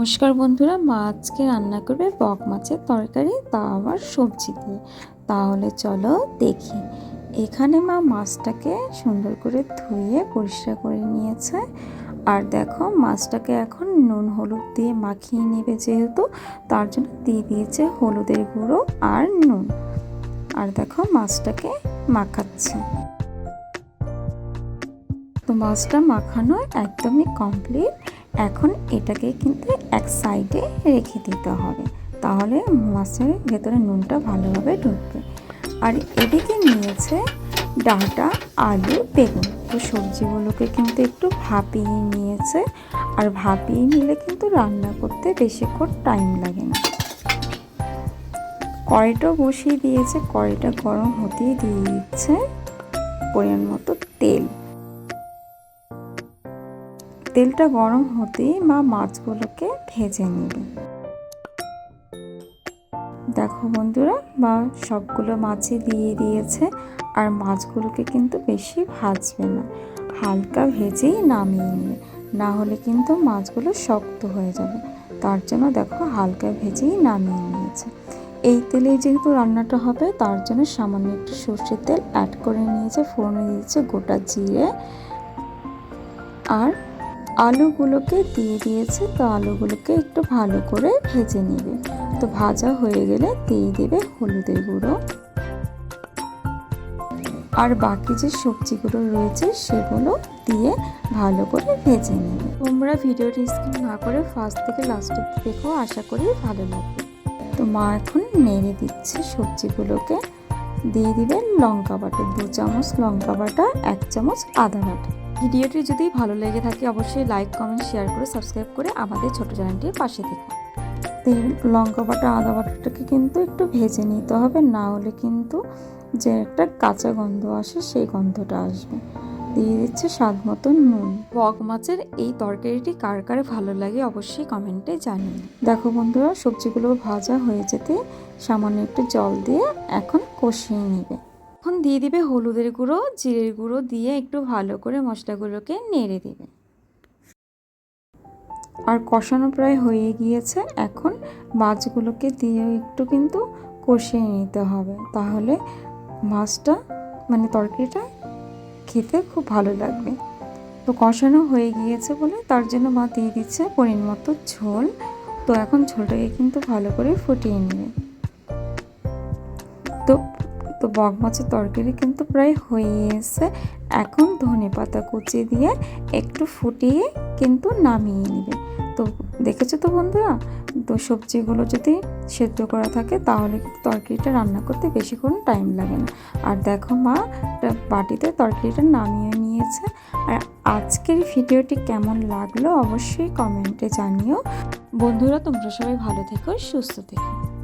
নমস্কার বন্ধুরা, মা আজকে রান্না করবে বক মাছের তরকারি, তা আবার সবজি দিয়ে। তাহলে চলো দেখি। এখানে মা মাছটাকে সুন্দর করে ধুয়ে পরিষ্কার করে নিয়েছে। আর দেখো, মাছটাকে এখন নুন, হলুদ দিয়ে মাখিয়ে নেবে যেহেতু, তার জন্য দিয়ে দিয়েছে হলুদের গুঁড়ো আর নুন। আর দেখো, মাছটাকে মাখাচ্ছে। তো মাছটা মাখানো একদমই কমপ্লিট এখন এটাকে কিন্তু এক সাইডে রেখে দিতে হবে। তাহলে মাছের ভেতরে নুনটা ভালোভাবে ঢুকবে। আর এদিকে নিয়েছে ডাটা, আলু, বেগুন। তো সবজিগুলোকে কিন্তু একটু ভাপিয়ে নিয়েছে। আর ভাপিয়ে নিলে কিন্তু রান্না করতে বেশিক্ষণ টাইম লাগে না। কড়াইটা বসিয়ে দিয়েছে। কড়াইটা গরম হতেই দিয়ে দিচ্ছে পরিমাণ মতো তেল। তেলটা গরম হতেই মা মাছগুলোকে ভেজে নেবে। দেখো বন্ধুরা, মা সবগুলো মাছই দিয়ে দিয়েছে আর মাছগুলোকে কিন্তু বেশি ভাজবে না, হালকা ভেজেই নামিয়ে নেবে। না হলে কিন্তু মাছগুলো শক্ত হয়ে যাবে, তার জন্য দেখো হালকা ভেজেই নামিয়ে নিয়েছে। এই তেলে যেহেতু রান্নাটা হবে, তার জন্য সামান্য একটু সর্ষের তেল অ্যাড করে নিয়েছে, ফোড়নে দিয়েছে গোটা জিরে আর আলুগুলোকে দিয়ে দিয়েছে, তো আলুগুলোকে একটু ভালো করে ভেজে নেবে। তো ভাজা হয়ে গেলে দিয়ে দেবে হলুদের গুঁড়ো। আর বাকি যে সবজিগুলো রয়েছে, সেগুলো দিয়ে ভালো করে ভেজে নেবে। তোমরা ভিডিওটি স্কিপ না করে ফার্স্ট থেকে লাস্ট অব্দি দেখো, আশা করি ভালো লাগবে। তো মা এখন নেড়ে দিচ্ছে সবজিগুলোকে। দিয়ে দিবেন লঙ্কা বাটা, দু চামচ লঙ্কা বাটা, এক চামচ আদা বাটা। ভিডিওটি যদি ভালো লেগে থাকে অবশ্যই লাইক কমেন্ট শেয়ার করে সাবস্ক্রাইব করে আমাদের ছোট চ্যানেলটির পাশে থেকো। তেল লঙ্কা বাটা আদা বাটাটাকে কিন্তু একটু ভেজে নিতে হবে না হলে কিন্তু যে একটা কাঁচা গন্ধ আসে সেই গন্ধটা আসবে। দিয়ে দিচ্ছে স্বাদ মতন নুন। বক মাছের এই তরকারিটি কার কার ভালো লাগে অবশ্যই কমেন্টে জানিয়ে দেখো বন্ধুরা সবজিগুলো ভাজা হয়ে যেতে সামান্য একটু জল দিয়ে এখন কষিয়ে নেবে। এখন দিয়ে দিবে হলুদের গুঁড়ো, জিরের গুঁড়ো দিয়ে একটু ভালো করে মশলাগুলোকে নেড়ে দেবে। আর কষানো প্রায় হয়ে গিয়েছে, এখন মাছগুলোকে দিয়ে একটু কিন্তু কষিয়ে নিতে হবে। তাহলে মাছটা মানে তরকারিটা খেতে খুব ভালো লাগবে। তো কষানো হয়ে গিয়েছে বলে তার জন্য মা দিয়ে দিচ্ছে পরিমাণ মতো ঝোল। তো এখন ঝোলটাকে কিন্তু ভালো করে ফুটিয়ে নেবে। তো তো বক মাছের তরকারি কিন্তু প্রায় হয়ে এসে এখন ধনে পাতা কুচি দিয়ে একটু ফুটিয়ে কিন্তু নামিয়ে নেবে। তো দেখেছ তো বন্ধুরা? তো সবজিগুলো যদি সেদ্ধ করা থাকে তাহলে কিন্তু তরকারিটা রান্না করতে বেশিক্ষণ টাইম লাগে না। আর দেখো মা বাটিতে তরকারিটা নামিয়ে নিয়েছে। আর আজকের ভিডিওটি কেমন লাগল অবশ্যই কমেন্টে জানিও। বন্ধুরা, তোমরা সবাই ভালো থেকো, সুস্থ থেকো।